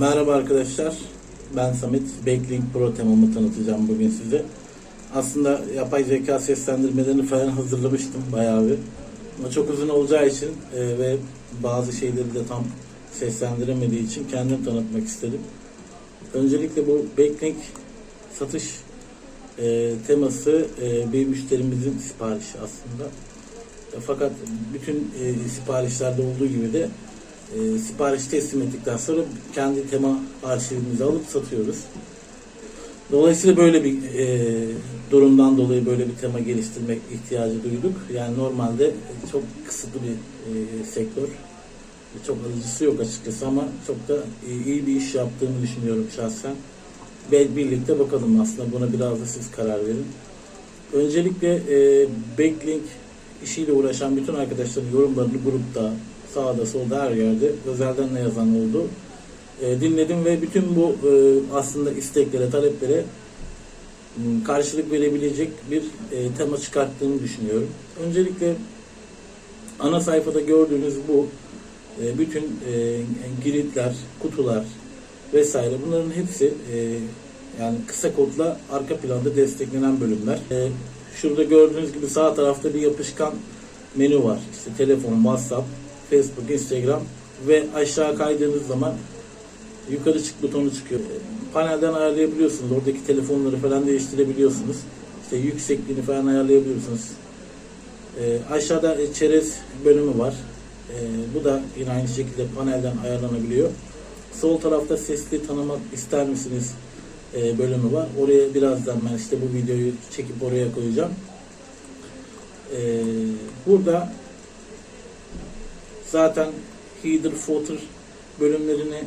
Merhaba arkadaşlar. Ben Samet. Backlink Pro temamı tanıtacağım bugün size. Aslında yapay zeka seslendirmelerini falan hazırlamıştım bayağı bir. Ama çok uzun olacağı için e, ve bazı şeyleri de tam seslendiremediği için kendim tanıtmak istedim. Öncelikle bu Backlink satış e, teması e, bir müşterimizin siparişi aslında. E, Fakat bütün e, siparişlerde olduğu gibi de e, sipariş teslim ettikten sonra kendi tema arşivimizi alıp satıyoruz. Dolayısıyla böyle bir e, durumdan dolayı böyle bir tema geliştirmek ihtiyacı duyduk. Yani normalde çok kısıtlı bir e, sektör. Çok alıcısı yok açıkçası ama çok da e, iyi bir iş yaptığını düşünüyorum şahsen. Ve birlikte bakalım aslında buna biraz da siz karar verin. Öncelikle e, backlink işiyle uğraşan bütün arkadaşların yorumlarını grupta, sağda solda her yerde özelden ne yazan oldu. E, dinledim ve bütün bu e, aslında isteklere, taleplere karşılık verebilecek bir e, tema çıkarttığını düşünüyorum. Öncelikle ana sayfada gördüğünüz bu e, bütün e, giritler, kutular vesaire bunların hepsi e, yani kısa kodla arka planda desteklenen bölümler. E, şurada gördüğünüz gibi sağ tarafta bir yapışkan menü var. İşte telefon, WhatsApp, Facebook, Instagram ve aşağı kaydığınız zaman yukarı çık butonu çıkıyor. Panelden ayarlayabiliyorsunuz. Oradaki telefonları falan değiştirebiliyorsunuz. İşte yüksekliğini falan ayarlayabiliyorsunuz. E, aşağıda çerez bölümü var. E, bu da yine aynı şekilde panelden ayarlanabiliyor. Sol tarafta sesli tanımak ister misiniz e, bölümü var. Oraya birazdan ben işte bu videoyu çekip oraya koyacağım. E, burada zaten header, footer bölümlerini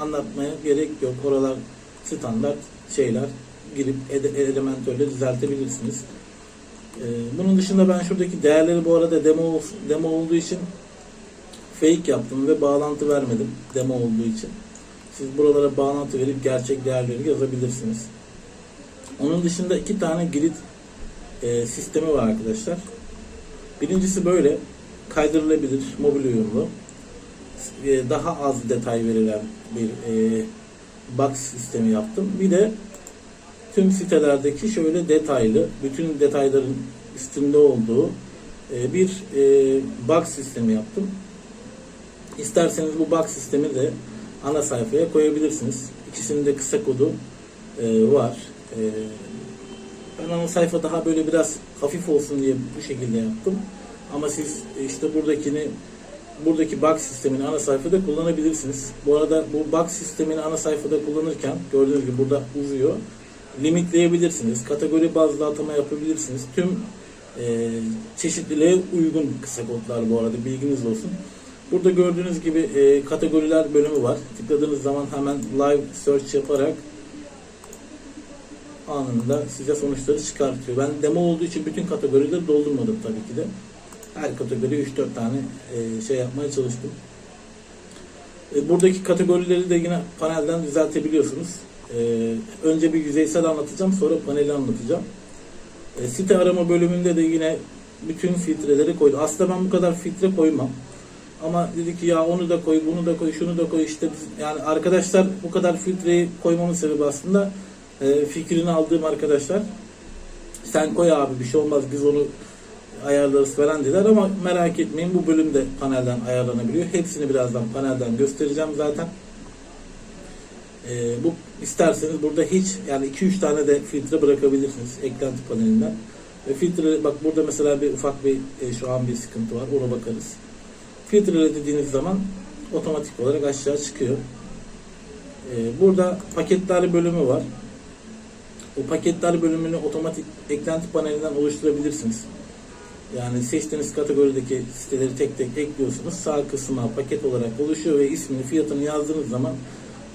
anlatmaya gerek yok. Oralar standart şeyler girip elementörle düzeltebilirsiniz. Ee, bunun dışında ben şuradaki değerleri bu arada demo demo olduğu için fake yaptım ve bağlantı vermedim demo olduğu için. Siz buralara bağlantı verip gerçek değerleri yazabilirsiniz. Onun dışında iki tane grid e, sistemi var arkadaşlar. Birincisi böyle kaydırılabilir mobil uyumlu. E, daha az detay verilen bir e, box sistemi yaptım. Bir de tüm sitelerdeki şöyle detaylı, bütün detayların üstünde olduğu e, bir e, box sistemi yaptım. İsterseniz bu box sistemi de ana sayfaya koyabilirsiniz. İkisinin de kısa kodu e, var. E, ben ana sayfa daha böyle biraz hafif olsun diye bu şekilde yaptım. Ama siz işte buradakini buradaki box sistemini ana sayfada kullanabilirsiniz. Bu arada bu box sistemini ana sayfada kullanırken gördüğünüz gibi burada uzuyor. Limitleyebilirsiniz. Kategori bazlı atama yapabilirsiniz. Tüm e, çeşitliliğe uygun kısa kodlar bu arada bilginiz olsun. Burada gördüğünüz gibi e, kategoriler bölümü var. Tıkladığınız zaman hemen live search yaparak anında size sonuçları çıkartıyor. Ben demo olduğu için bütün kategorileri doldurmadım tabii ki de. Her kategori 3-4 tane e, şey yapmaya çalıştım. E, buradaki kategorileri de yine panelden düzeltebiliyorsunuz. E, önce bir yüzeysel anlatacağım sonra paneli anlatacağım. Site arama bölümünde de yine bütün filtreleri koydu. Aslında ben bu kadar filtre koymam. Ama dedi ki ya onu da koy, bunu da koy, şunu da koy işte biz, yani arkadaşlar bu kadar filtreyi koymamın sebebi aslında fikrini aldığım arkadaşlar sen koy abi bir şey olmaz biz onu ayarlarız falan dediler ama merak etmeyin bu bölümde panelden ayarlanabiliyor. Hepsini birazdan panelden göstereceğim zaten. E, bu isterseniz burada hiç yani 2-3 tane de filtre bırakabilirsiniz eklenti panelinden. Ve filtre bak burada mesela bir ufak bir e, şu an bir sıkıntı var ona bakarız. Filtre dediğiniz zaman otomatik olarak aşağı çıkıyor. Ee, burada paketler bölümü var. O paketler bölümünü otomatik eklenti panelinden oluşturabilirsiniz. Yani seçtiğiniz kategorideki siteleri tek tek ekliyorsunuz. Sağ kısma paket olarak oluşuyor ve ismini, fiyatını yazdığınız zaman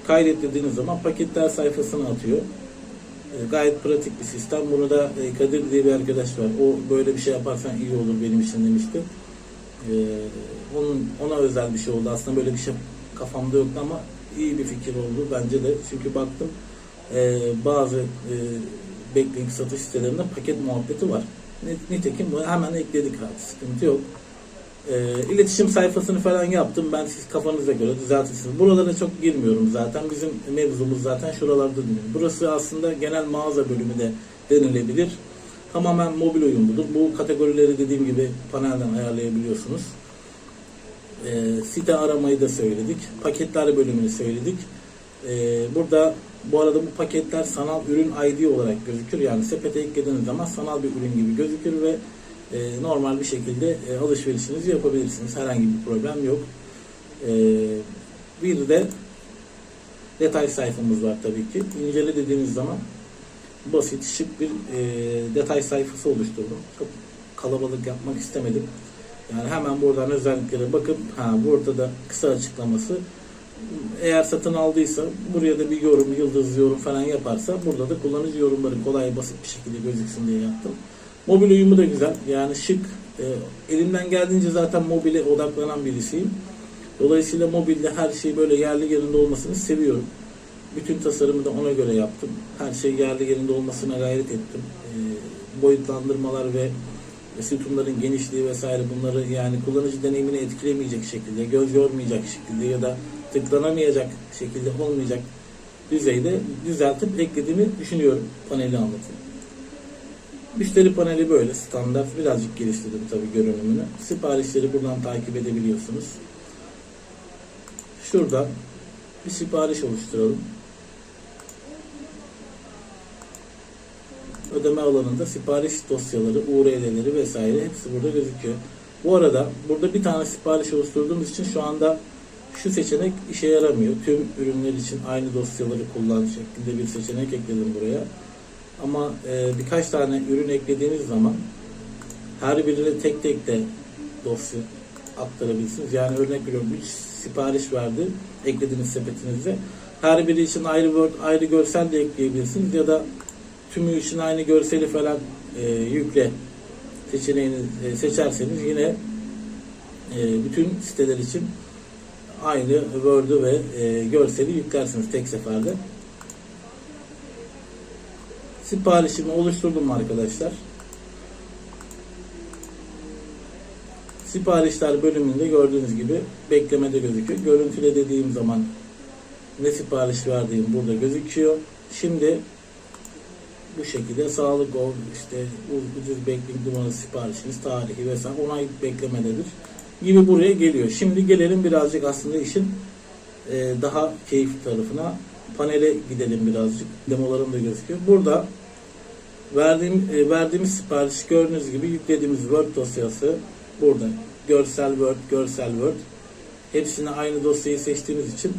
kaydet dediğiniz zaman paketler sayfasına atıyor. Ee, gayet pratik bir sistem. Bunu da e, Kadir diye bir arkadaş var. O böyle bir şey yaparsan iyi olur benim için demişti. Ee, onun ona özel bir şey oldu. Aslında böyle bir şey kafamda yoktu ama iyi bir fikir oldu bence de. Çünkü baktım e, bazı e, backlink satış sitelerinde paket muhabbeti var. Nitekim bunu hemen ekledik abi. Sıkıntı yok. E, iletişim sayfasını falan yaptım. Ben siz kafanıza göre düzeltirsiniz. Buralara çok girmiyorum zaten. Bizim mevzumuz zaten şuralarda dönüyor. Burası aslında genel mağaza bölümü de denilebilir. Tamamen mobil uyumludur. Bu kategorileri dediğim gibi panelden ayarlayabiliyorsunuz. E, site aramayı da söyledik. Paketler bölümünü söyledik. E, burada bu arada bu paketler sanal ürün ID olarak gözükür. Yani sepete eklediğiniz zaman sanal bir ürün gibi gözükür ve e, normal bir şekilde e, alışverişinizi yapabilirsiniz. Herhangi bir problem yok. E, bir de detay sayfamız var tabii ki. İncele dediğiniz zaman basit, şık bir e, detay sayfası oluşturdum. Çok kalabalık yapmak istemedim. Yani hemen buradan özelliklere bakıp ha burada da kısa açıklaması eğer satın aldıysa buraya da bir yorum, yıldız yorum falan yaparsa burada da kullanıcı yorumları kolay basit bir şekilde gözüksün diye yaptım. Mobil uyumu da güzel. Yani şık. E, elimden geldiğince zaten mobile odaklanan birisiyim. Dolayısıyla mobilde her şey böyle yerli yerinde olmasını seviyorum. Bütün tasarımı da ona göre yaptım. Her şey yerli yerinde olmasına gayret ettim. E, boyutlandırmalar ve sütunların genişliği vesaire bunları yani kullanıcı deneyimini etkilemeyecek şekilde, göz yormayacak şekilde ya da tıklanamayacak şekilde olmayacak düzeyde düzeltip eklediğimi düşünüyorum. Paneli anlatayım. Müşteri paneli böyle standart. Birazcık geliştirdim tabii görünümünü. Siparişleri buradan takip edebiliyorsunuz. Şuradan bir sipariş oluşturalım. Ödeme alanında sipariş dosyaları, URL'leri vesaire hepsi burada gözüküyor. Bu arada burada bir tane sipariş oluşturduğumuz için şu anda şu seçenek işe yaramıyor. Tüm ürünler için aynı dosyaları kullan şeklinde bir seçenek ekledim buraya. Ama e, birkaç tane ürün eklediğiniz zaman her birine tek tek de dosya aktarabilirsiniz. Yani örnek veriyorum 3 sipariş verdi eklediğiniz sepetinize. Her biri için ayrı Word, ayrı görsel de ekleyebilirsiniz ya da tümü için aynı görseli falan e, yükle seçeneğini e, seçerseniz yine e, bütün siteler için aynı Word'ü ve e, görseli yüklersiniz tek seferde. Siparişimi oluşturdum arkadaşlar. Siparişler bölümünde gördüğünüz gibi beklemede gözüküyor. Görüntüle dediğim zaman ne sipariş verdiğim burada gözüküyor. Şimdi bu şekilde sağlık ol işte ucuz backling numarası siparişiniz tarihi vesaire onay beklemededir gibi buraya geliyor. Şimdi gelelim birazcık aslında işin e, daha keyifli tarafına. Panele gidelim birazcık. Demolarım da gözüküyor. Burada verdiğim e, verdiğimiz sipariş gördüğünüz gibi yüklediğimiz Word dosyası burada. Görsel Word, görsel Word. Hepsini aynı dosyayı seçtiğimiz için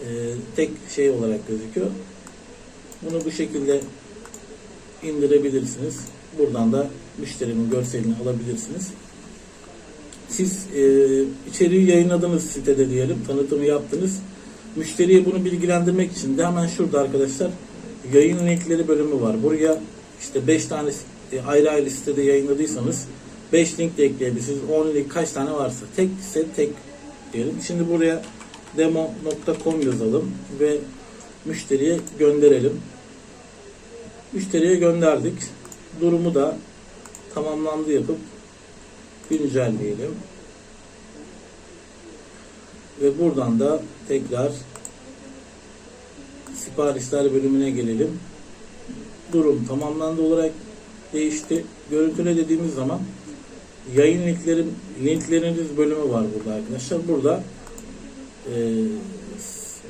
e, tek şey olarak gözüküyor. Bunu bu şekilde indirebilirsiniz. Buradan da müşterinin görselini alabilirsiniz. Siz e, içeriği yayınladınız sitede diyelim, tanıtımı yaptınız. Müşteriye bunu bilgilendirmek için de hemen şurada arkadaşlar yayın linkleri bölümü var. Buraya işte 5 tane e, ayrı ayrı sitede yayınladıysanız 5 link de ekleyebilirsiniz. 10 link kaç tane varsa tek ise tek diyelim. Şimdi buraya demo.com yazalım ve müşteriye gönderelim. Müşteriye gönderdik. Durumu da tamamlandı yapıp güncelleyelim. Ve buradan da tekrar siparişler bölümüne gelelim. Durum tamamlandı olarak değişti. Görüntüle dediğimiz zaman yayın linklerim linkleriniz bölümü var burada arkadaşlar. Burada e,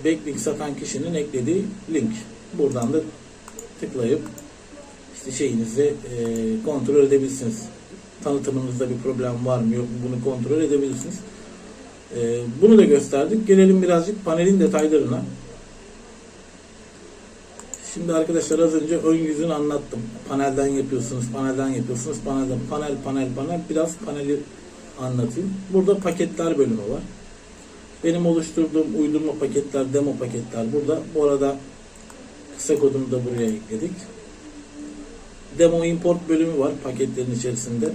backlink satan kişinin eklediği link. Buradan da tıklayıp işte şeyinizi e, kontrol edebilirsiniz. Tanıtımınızda bir problem var mı yok mu bunu kontrol edebilirsiniz. E, bunu da gösterdik. Gelelim birazcık panelin detaylarına. Şimdi arkadaşlar az önce ön yüzünü anlattım. Panelden yapıyorsunuz, panelden yapıyorsunuz, panelden panel panel panel biraz paneli anlatayım. Burada paketler bölümü var. Benim oluşturduğum uydurma paketler, demo paketler burada. Bu arada kısa kodunu da buraya ekledik. Demo import bölümü var paketlerin içerisinde.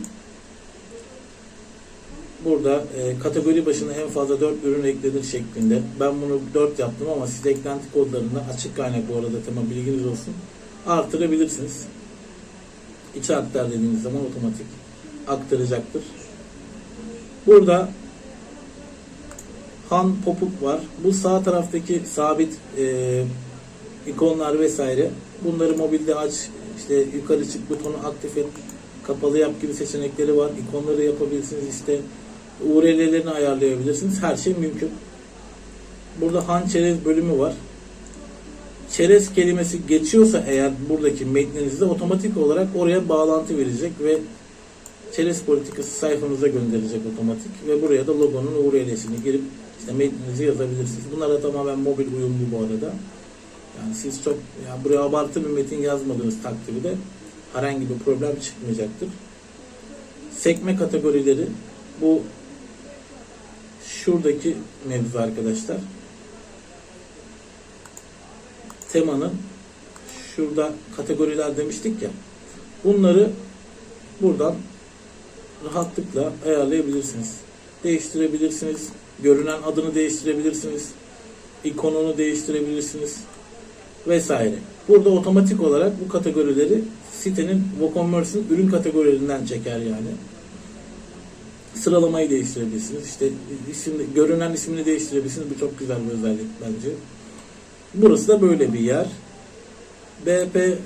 Burada e, kategori başına en fazla 4 ürün eklenir şeklinde. Ben bunu 4 yaptım ama siz eklenti kodlarında açık kaynak bu arada tamam bilginiz olsun. Artırabilirsiniz. İçe aktar dediğiniz zaman otomatik aktaracaktır. Burada Han Popuk var. Bu sağ taraftaki sabit e, ikonlar vesaire. Bunları mobilde aç, işte yukarı çık butonu aktif et, kapalı yap gibi seçenekleri var. İkonları yapabilirsiniz işte URL'lerini ayarlayabilirsiniz. Her şey mümkün. Burada Han Çerez bölümü var. Çerez kelimesi geçiyorsa eğer buradaki metninizde otomatik olarak oraya bağlantı verecek ve Çerez politikası sayfanıza gönderecek otomatik ve buraya da logonun URL'sini girip işte metninizi yazabilirsiniz. Bunlar da tamamen mobil uyumlu bu arada. Yani siz çok yani buraya abartı bir metin yazmadığınız takdirde herhangi bir problem çıkmayacaktır. Sekme kategorileri bu şuradaki mevzu arkadaşlar. Temanın şurada kategoriler demiştik ya. Bunları buradan rahatlıkla ayarlayabilirsiniz. Değiştirebilirsiniz. Görünen adını değiştirebilirsiniz. ikonunu değiştirebilirsiniz. Vesaire. Burada otomatik olarak bu kategorileri sitenin WooCommerce'ın ürün kategorilerinden çeker yani. Sıralamayı değiştirebilirsiniz. İşte isim, görünen ismini değiştirebilirsiniz. Bu çok güzel bir özellik bence. Burası da böyle bir yer. BP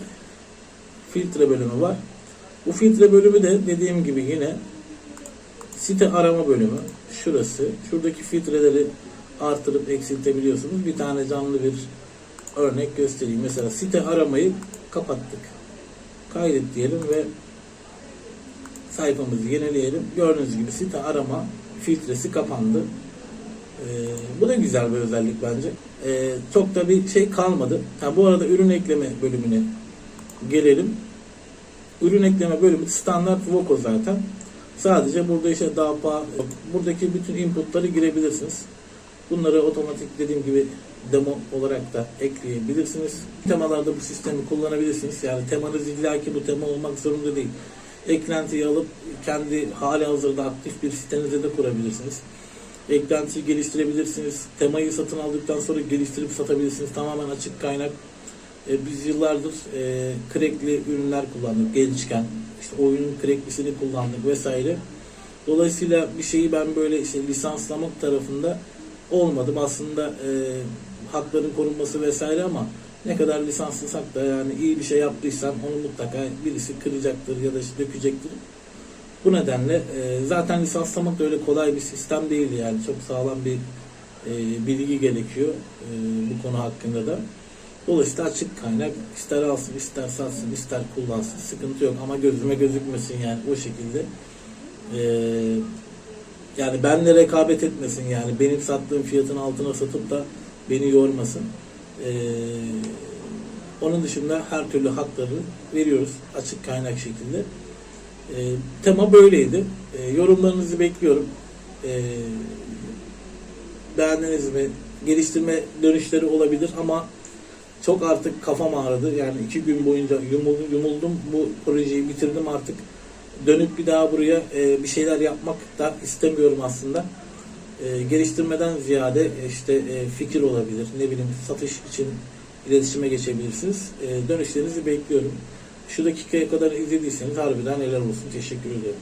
filtre bölümü var. Bu filtre bölümü de dediğim gibi yine site arama bölümü. Şurası. Şuradaki filtreleri artırıp eksiltebiliyorsunuz. Bir tane canlı bir örnek göstereyim. Mesela site aramayı kapattık. Kaydet diyelim ve sayfamızı yenileyelim. Gördüğünüz gibi site arama filtresi kapandı. Ee, bu da güzel bir özellik bence. Ee, çok da bir şey kalmadı. Ha, bu arada ürün ekleme bölümüne gelelim. Ürün ekleme bölümü standart Voco zaten. Sadece burada işte daha buradaki bütün inputları girebilirsiniz. Bunları otomatik dediğim gibi demo olarak da ekleyebilirsiniz. Temalarda bu sistemi kullanabilirsiniz. Yani temanız illaki bu tema olmak zorunda değil. Eklentiyi alıp kendi hali hazırda aktif bir sitenize de kurabilirsiniz. Eklentiyi geliştirebilirsiniz. Temayı satın aldıktan sonra geliştirip satabilirsiniz. Tamamen açık kaynak. E, biz yıllardır e, crackli ürünler kullandık. Gençken işte oyunun cracklisini kullandık vesaire. Dolayısıyla bir şeyi ben böyle işte lisanslamak tarafında olmadım. Aslında e, hakların korunması vesaire ama ne kadar lisanslasak da yani iyi bir şey yaptıysam onu mutlaka birisi kıracaktır ya da işte dökecektir. Bu nedenle e, zaten lisanslamak da öyle kolay bir sistem değil yani çok sağlam bir e, bilgi gerekiyor e, bu konu hakkında da. Dolayısıyla açık kaynak ister alsın ister satsın ister kullansın sıkıntı yok ama gözüme gözükmesin yani o şekilde. Eee yani benle rekabet etmesin yani benim sattığım fiyatın altına satıp da beni yormasın. Ee, onun dışında her türlü hakları veriyoruz açık kaynak şekilde. Ee, tema böyleydi. Ee, yorumlarınızı bekliyorum. Ee, beğendiniz mi? Geliştirme dönüşleri olabilir ama çok artık kafam ağrıdı. Yani iki gün boyunca yumuldum, yumuldum bu projeyi bitirdim artık dönüp bir daha buraya e, bir şeyler yapmak da istemiyorum aslında. E, geliştirmeden ziyade e, işte e, fikir olabilir, ne bileyim satış için iletişime geçebilirsiniz. E, dönüşlerinizi bekliyorum. Şu dakikaya kadar izlediyseniz harbiden helal olsun. Teşekkür ederim.